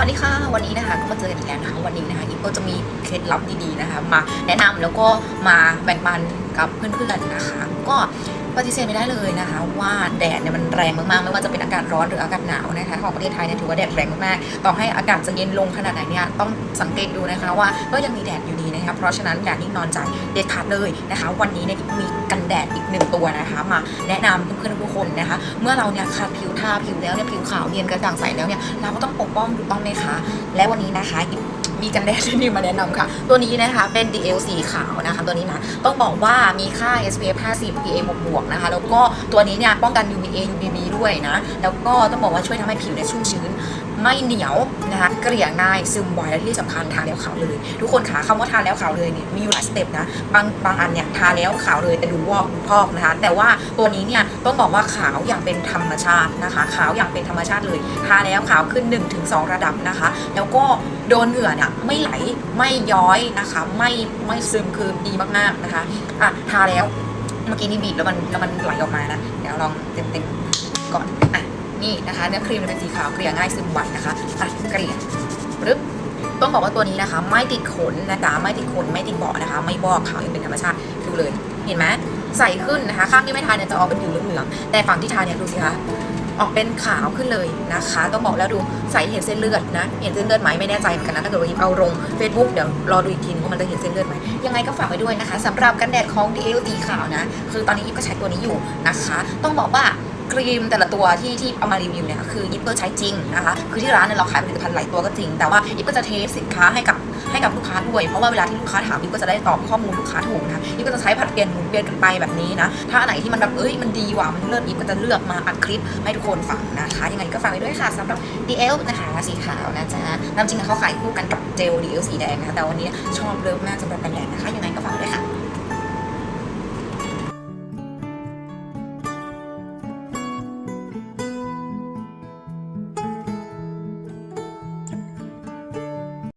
สวัสดีค่ะ วันนี้นะคะก็มาเจอกันอีกแล้วนะคะวันนี้นะคะอีกก็จะมีเคล็ดลับดีๆนะคะ มาแนะนำแล้วก็มาแบ่งปันกับเพื่อนๆนะคะ ก็ ปฏิเสธไม่ได้เลยนะคะ ว่าแดดเนี่ยมันแรงมากๆไม่ว่าจะเป็นอากาศร้อนหรืออากาศหนาวนะคะของประเทศไทยเนี่ยถือว่าแดดแรงมากๆต่อให้อากาศจะเย็นลงขนาดไหนเนี่ยต้องสังเกตดูนะคะว่าก็ยังมีแดดอยู่ดีนะคะเพราะฉะนั้นอย่านิ่งนอนใจเด็ดขาดเลยนะคะ วันนี้เนี่ยมีกันแดดอีกหนึ่งตัวนะคะมาแนะนำเพื่อนๆทุกคนนะคะ เมื่อเราเนี่ยขัดผิวทาผิวแล้วเนี่ยผิวขาวเนียนกระจ่างใสแล้วเนี่ยเราก็ต้องปกป้องถูกต้องไหมคะ และวันนี้นะคะมีกันแดดที่นี่มาแนะนำค่ะ ตัวนี้นะคะเป็น DL สีขาวนะคะ ตัวนี้นะ ต้องบอกว่ามีค่า SPF 50 PA บวกบวกนะคะ แล้วก็ตัวนี้เนี่ยป้องกัน UVA UVB ด้วยนะ แล้วก็ต้องบอกว่าช่วยทำให้ผิวเนี่ยชุ่มชื้น ไม่เหนียวนะคะเกลี่ยง่ายซึมไวและที่สำคัญทาแล้วขาวเลย ทุกคนคะคำว่าทาแล้วขาวเลยเนี่ยมีอยู่หลายสเต็ปนะบางบางอันเนี่ยทาแล้วขาวเลยแต่ดูวอกดูพอกนะคะ แต่ว่าตัวนี้เนี่ยต้องบอกว่าขาวอย่างเป็นธรรมชาตินะคะ ขาวอย่างเป็นธรรมชาติเลย ทาแล้วขาวขึ้น 1-2 ระดับนะคะ แล้วก็โดนเหงื่อเนี่ยไม่ไหลไม่ย้อยนะคะ ไม่ไม่ซึมคือดีมากๆนะคะอะทาแล้ว เมื่อกี้นี่บีบแล้วมันแล้วมันไหลออกมานะ เดี๋ยวลองเต็มๆก่อน อะ นี่นะคะ เนื้อครีมมันเป็นสีขาวเกลี่ยง่ายซึมไวนะคะอะเกลี่ยปึ๊บต้องบอกว่าตัวนี้นะคะ ไม่ติดขนนะจ๊ะไม่ติดขนไม่ติดเบาะนะคะ ไม่บอกขาวยังเป็นธรรมชาติดูเลย เห็นไหมใส่ขึ้นนะคะ ข้างที่ไม่ทาเนี่ยจะออกเป็นผิวเหลืองๆแต่ฝั่งที่ทาเนี่ยดูสิคะ ออกเป็นขาวขึ้นเลยนะคะ ต้องบอกแล้วดูใสเห็นเส้นเลือดนะ เห็นเส้นเลือดไหมไม่แน่ใจเหมือนกันนะถ้าเกิดว่าเอาลง Facebook เดี๋ยวรอดูอีกทีว่ามันจะเห็นเส้นเลือดไหมยังไงก็ฝากไว้ด้วยนะคะสำหรับกันแดดของ DL ตีขาวนะ คือตอนนี้อีฟก็ใช้ตัวนี้อยู่นะคะ ต้องบอกว่า ครีมแต่ละตัวที่ที่เอามารีวิวเนี่ยคืออิปก็ใช้จริงนะคะคือที่ร้านเนี่ยเราขายผลิตภัณฑ์หลายตัวก็จริง แต่ว่าอิปก็จะเทสสินค้าให้กับให้กับลูกค้าด้วย เพราะว่าเวลาที่ลูกค้าถามอิปก็จะได้ตอบข้อมูลลูกค้าถูกนะคะอิปก็จะใช้ผัดเปลี่ยนหมุนเปลี่ยนกันไปแบบนี้นะถ้าอันไหนที่มันแบบเอ้ยมันดีว่ะมันเลิศอิปก็จะเลือกมาอัดคลิปให้ทุกคนฟังนะคะยังไงก็ฝากไว้ด้วยค่ะสำหรับ DL นะคะสีขาวนะจ๊ะตามจริงเขาขายคู่กันกับเจล DL สีแดงนะคะแต่วันนี้ชอบเลิฟมากสำหรับกันแดด